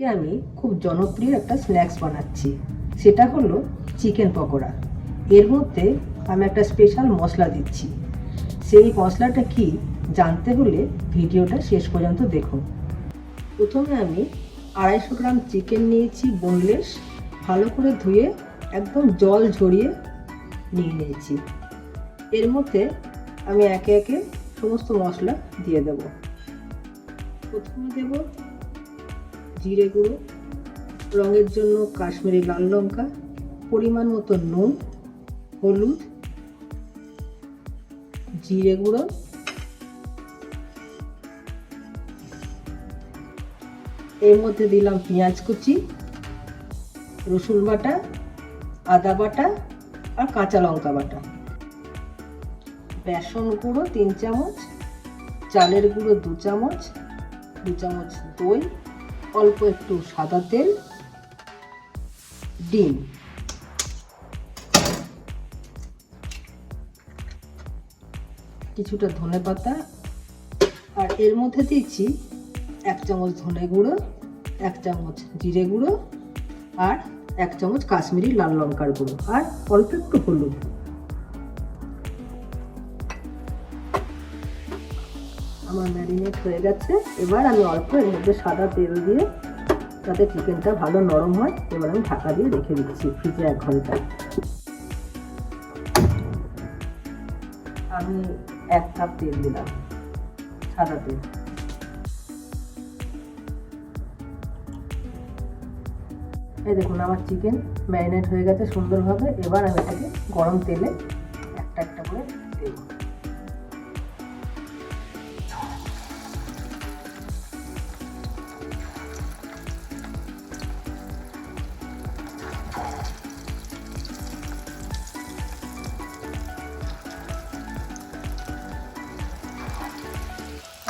আমি খুব জনপ্রিয় একটা স্ন্যাক্স বানাচ্ছি। সেটা হলো চিকেন পকোড়া। এর মধ্যে আমি একটা স্পেশাল মশলা দিচ্ছি। সেই মশলাটা কি জানতে হলে ভিডিওটা শেষ পর্যন্ত দেখুন। প্রথমে আমি আড়াইশো গ্রাম চিকেন নিয়েছি বোনলেস ভালো করে ধুয়ে একদম জল ঝরিয়ে নিয়ে নিয়েছি। এর মধ্যে আমি একে একে সমস্ত মশলা দিয়ে দেব। প্রথমে দেব জিরে গুঁড়ো, রঙের জন্য কাশ্মীরি লাল লঙ্কা, পরিমাণ মতো নুন, হলুদ, জিরে গুঁড়ো, এর মধ্যে দিলাম পেঁয়াজ কুচি, রসুন বাটা, আদা বাটা আর কাঁচা লঙ্কা বাটা। বেসন গুঁড়ো তিন চামচ, চালের গুঁড়ো দু চামচ দু চামচ দই, অল্প একটু সাদা তেল, ডিম। কিছুটা ধনে পাতা, আর এর মধ্যে দিচ্ছি এক চামচ ধনে গুঁড়ো, এক চামচ জিরে গুঁড়ো, আর এক চামচ কাশ্মীরি লাল লঙ্কার গুঁড়ো, আর অল্প একটু হলুদ আমার ম্যারিনেট হয়ে গেছে। এবার আমি অল্প এর মধ্যে সাদা তেল দিয়ে যাতে চিকেনটা ভালো নরম হয়, এবার আমি ঢাকা দিয়ে রেখে দিচ্ছি ফ্রিজে এক ঘণ্টা। আমি এক কাপ তেল দিলাম, সাদা তেল। এই দেখুন, আমার চিকেন ম্যারিনেট হয়ে গেছে সুন্দরভাবে। এবার আমি এটাকে গরম তেলে একটা একটা করে দেব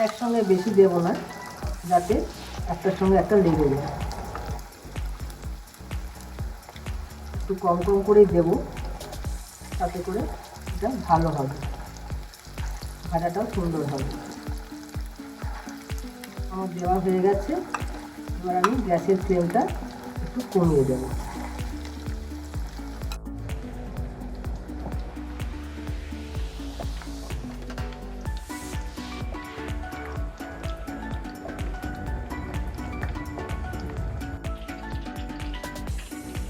একসঙ্গে বেশি দেবো না, যাতে একটার সঙ্গে একটা লেগে যায়। একটু কম কম করেই দেবো, তাতে করে এটা ভালো হবে। ভাজাটাও সুন্দর হবে। আমার দেওয়া হয়ে গেছে, এবার আমি গ্যাসের ফ্লেমটা একটু কমিয়ে দেবো।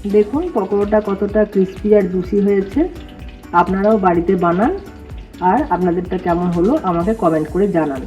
দেখুন পকোড়াটা কতটা ক্রিস্পি আর জুসি হয়েছে। আপনারাও বাড়িতে বানান। আর আপনাদেরটা কেমন হলো আমাকে কমেন্ট করে জানান।